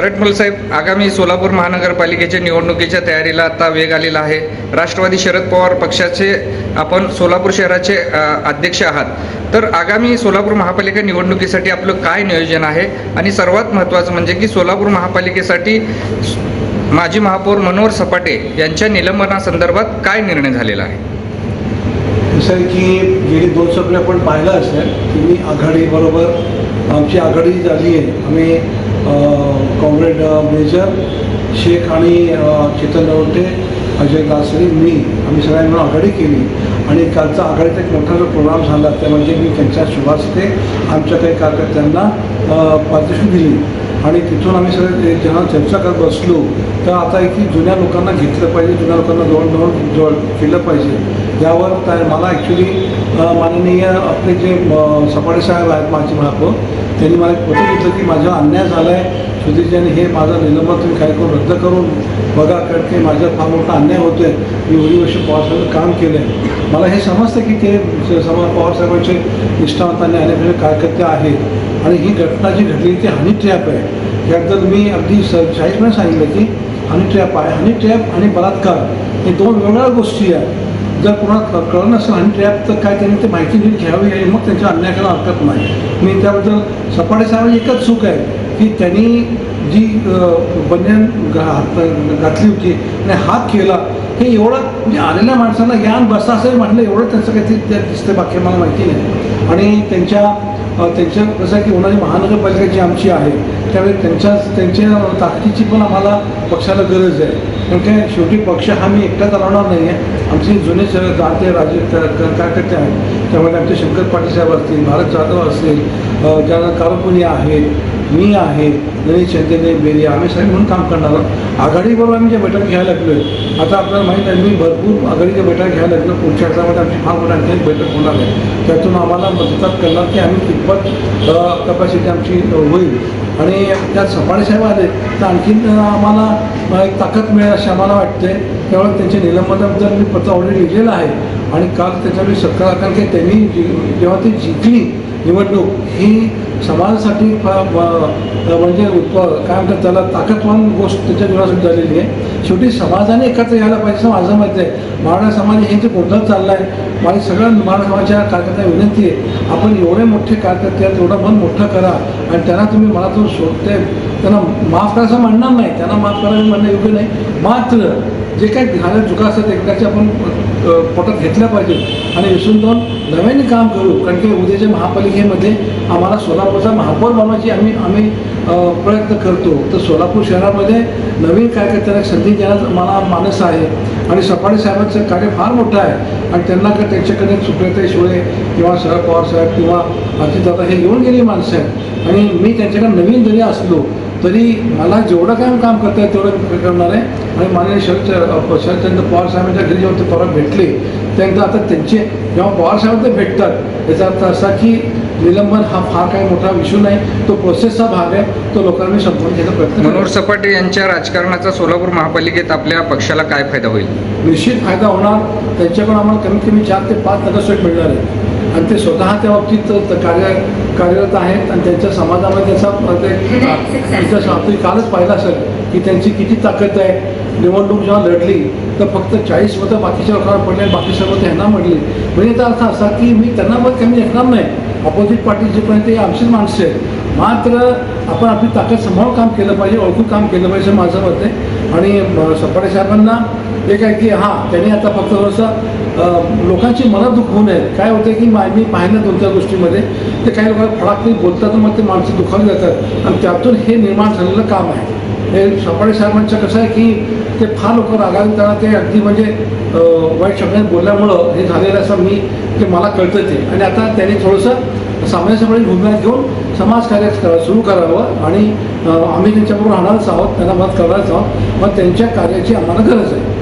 सरटमल साहेब आगामी सोलापूर महानगरपालिकेच्या निवडणुकीच्या तयारीला आता वेग आलेला आहे. राष्ट्रवादी शरद पवार पक्षाचे आपण सोलापूर शहराचे अध्यक्ष आहात. तर आगामी सोलापूर महापालिका निवडणुकीसाठी आपलं काय नियोजन आहे? आणि सर्वात महत्त्वाचं म्हणजे की सोलापूर महापालिकेसाठी माजी महापौर मनोहर सपाटे यांच्या निलंबनासंदर्भात काय निर्णय झालेला आहे? असं की गेली दोन स्वप्न आपण पाहिलं असेल की मी आघाडीबरोबर आमची आघाडी झाली आहे. आम्ही रिटायर्ड मेजर शेख आणि चेतन रवटे अजय गासरी मी आम्ही सगळ्यांनी मिळून आघाडी केली. आणि कालचा आघाडीचा एक मोठा जो प्रोग्राम झाला त्या म्हणजे मी त्यांच्या शुभास्ते आमच्या काही कार्यकर्त्यांना uh, अं, दिली. आणि तिथून आम्ही सगळे जेव्हा चर्चा करत बसलो तर आता की जुन्या लोकांना घेतलं पाहिजे जुन्या लोकांना जवळ जवळ जवळ केलं पाहिजे. यावर त्या- मला ॲक्च्युली माननीय आपले जे सपाडे साहेब आहेत माझे महापौर त्यांनी मला एक पत्र दिलं की माझा अन्याय झाला आहे सुधीरजीने हे माझं निलंबन तुम्ही काय करून रद्द करून बघा कारण की माझा फार मोठा अन्याय होतो आहे मी एवढी वर्ष पवारसाहेबांचं काम केलं आहे मला हे समजतं की ते समा पवारसाहेबांचे निष्ठावंत आणि अनेक कार्यकर्ते आहेत. आणि ही घटना जी घडली ती हनी ट्रॅप आहे. याबद्दल मी अगदी स शाहीरपणे सांगितलं की हनी ट्रॅप आहे. हनी ट्रॅप आणि बलात्कार हे दोन वेगवेगळ्या गोष्टी आहेत. जर कोणाला कळलं नसेल हनी ट्रॅप तर काय त्यांनी ते माहिती नीट घ्यावी आणि मग त्यांच्या अन्यायाला हरकत नाही. मी त्याबद्दल सपाटे साहेब एकच चूक आहे की त्यांनी जी बनियान घातली होती आणि हात केला हे एवढं म्हणजे आलेल्या माणसांना ज्ञान बसा असेल म्हटलं एवढं त्यांचं काहीतरी त्यात दिसतं बाकी मला माहिती नाही. आणि त्यांच्या त्यांच्या कसं आहे की होणारी महानगरपालिका जी आमची आहे त्यावेळी त्यांच्या त्यांच्या ताकदीची पण आम्हाला पक्षाला गरज आहे. कारण शेवटी पक्ष हा मी एकटा चालवणार नाही आहे आमचे जुने स- जाणते राजे कार्यकर्ते आहेत. त्यामध्ये आमचे शंकर पाटील साहेब असतील भारत जाधव असतील अ, ज्यांना कारपुनी आहेत मी आहे गणेश चैतन्य बेरी आम्ही सगळे म्हणून काम करणार आहोत. आघाडीबरोबर आम्ही जे बैठक घ्यायला लागलो आहे आता आपल्याला माहीत आहे मी भरपूर आघाडीच्या बैठक घ्यायला लागलो. पुढच्या आठवड्यामध्ये आमची फार मोठ्या आणखी बैठक होणार आहे. त्यातून आम्हाला मदत करणार की आम्ही कितपत कपॅसिटी आमची होईल. आणि त्यात सफाळे साहेब आले तर आणखीन आम्हाला एक ताकद मिळेल अशी आम्हाला वाटते. त्यामुळे त्यांचे निलंबनाबद्दल मी पत्र ऑलरेडी लिहिलेलं आहे. आणि काल त्याच्यावेळी सत्कार कारण की त्यांनी जेव्हा ती जिंकली निवडणूक ही समाजासाठी म्हणजे उप काय म्हणतात त्याला ताकदवान गोष्ट त्याच्या जीवनासाठी झालेली आहे. शेवटी समाजाने एकत्र यायला पाहिजे माझं मत आहे. मराठा समाज हे जे गोंधळ चालला आहे माझी सगळ्या मराठा समाजाच्या कार्यकर्त्या विनंती आहे. आपण एवढे मोठे कार्यकर्ते आहेत एवढं मन मोठं करा. आणि त्यांना तुम्ही मला तो सोडते त्यांना माफ करा असं म्हणणार नाही. त्यांना माफ करायला म्हणणं योग्य नाही. मात्र जे काही झाल्या चुका असतात एकदाच्या आपण पोटात घेतल्या पाहिजेत आणि विसरून जाऊन नव्याने काम करू कारण की उद्याच्या महापालिकेमध्ये आम्हाला सोलापूरचा महापौर बनवायची आम्ही आम्ही प्रयत्न करतो. तर सोलापूर शहरामध्ये नवीन कार्यकर्त्यांना संधी देण्याचं मला मानस आहे. आणि सफाळे साहेबांचं कार्य फार मोठं आहे. आणि त्यांना का त्यांच्याकडे सुप्रियाताई शिवळे किंवा शरद पवार साहेब किंवा अजितदादा हे येऊन गेली माणसं आहेत. आणि मी त्यांच्याकडे नवीन जरी असलो तरी मला जेवढं काय काम करता येईल तेवढं करणार आहे. आणि माननीय शरद शरदचंद्र पवार साहेबांच्या घरी जेव्हा ते परवा भेटले त्यानंतर आता त्यांचे जेव्हा पवार साहेब ते भेटतात याचा अर्थ असा की निलंबन हा फार काही मोठा इश्यू नाही. तो प्रोसेसचा भाग आहे. तो लोकांना समजून घ्यायचा प्रयत्न मनोहर. सपाटे यांच्या राजकारणाचा सोलापूर महापालिकेत आपल्या पक्षाला काय फायदा होईल? निश्चित फायदा होणार. त्यांच्याकडून आम्हाला कमीत कमी चार ते पाच नगरसेवक मिळणार आहेत. आणि ते स्वतः त्या बाबतीत त- कार्य कार्यरत आहेत आणि त्यांच्या समाजामध्ये त्याचा ते तुम्ही कालच पाहिलं असेल की त्यांची किती ताकद आहे. निवडणूक जेव्हा लढली तर फक्त चाळीस मतं बाकीच्या लोकांना पडले बाकी सर्व त्यांना म्हटली म्हणजे याचा अर्थ असा की मी त्यांना मत कमी देणार नाही. अपोजिट पार्टी जेपर्यंत हे आमचीच माणसं आहेत मात्र आपण आपली ताकद सांभाळून काम केलं पाहिजे ओळखून काम केलं पाहिजे माझं मत आहे. आणि सपाटे साहेबांना एक आहे की हां त्यांनी आता फक्त थोडंसं लोकांची मनं दुखवू नये. काय होतं की मा- मी पाहिलं दोन गोष्टीमध्ये. ते काही लोकांना फडाकली बोलतात मग ते माणसं दुखावली जातात. आणि त्यातून हे निर्माण झालेलं काम आहे. हे सपाटे साहेबांचं कसं आहे की ते फार लोक रागावून त्यांना ते अगदी म्हणजे वाईट शब्दात बोलल्यामुळं हे झालेलं असं मी ते मला कळतं ते. आणि आता त्यांनी थोडंसं सामान्यपणे भूमिका घेऊन समाजकार्य करा- सुरू करावं आणि आम्ही त्यांच्याबरोबर राहणारच आहोत त्यांना मदत करणारच आहोत. मग त्यांच्या कार्याची आम्हाला गरज आहे.